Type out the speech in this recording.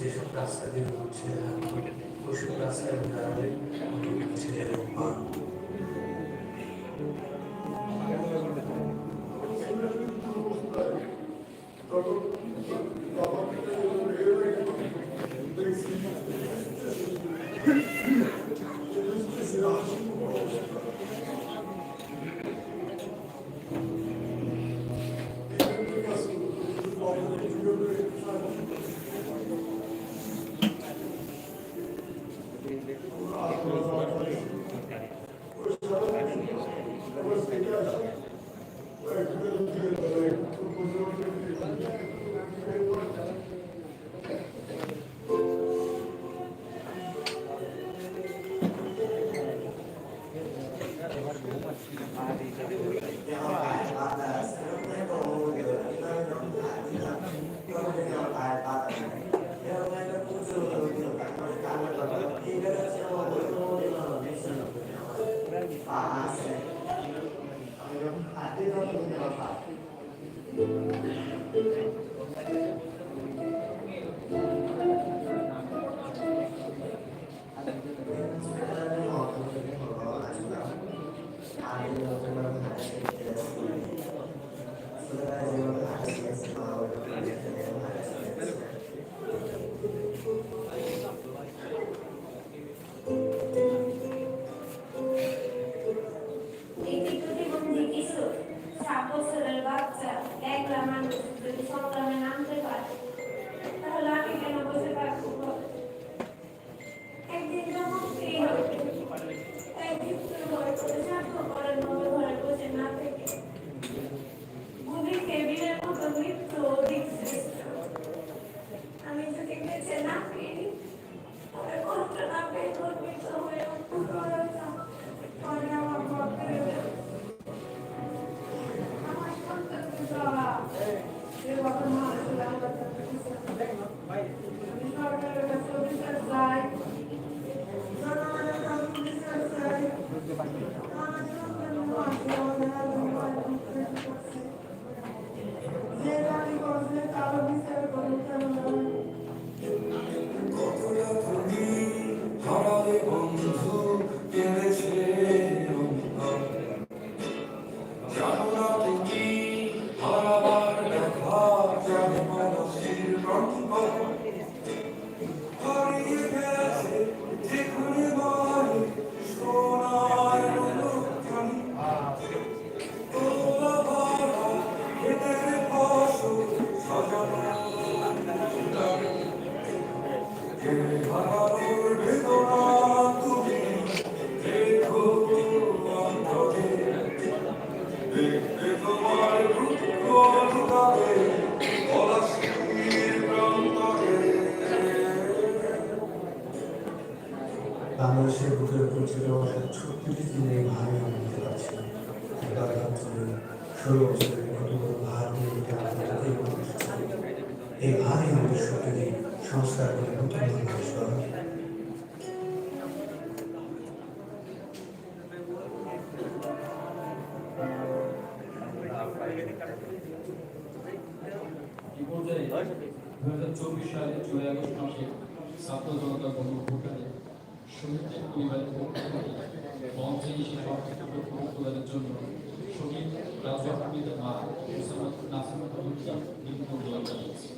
যেসব রাস্তা দিয়ে ঘুরছে ওইসব দাঁড়ালে অনেক ছেলেরা এরকম মানুষ Oh. বাংলাদেশের বুকের উপর ছিল ছত্রিশ ভারে আমি নিতে পারছি ষোলো বছরের ভার এই মানুষ ভারই আমাদের সংস্কার করে নতুন হাজার চব্বিশ সালে আগস্ট মাসে ছাত্র জনতা শহীদদের পরিবারের থেকে মঞ্চে এসে প্রদানের জন্য শহীদ রাজা আহমেদের মা মোসাম্মদ নাসিমা কবিরকে বিনীত অনুরোধ জানিয়েছি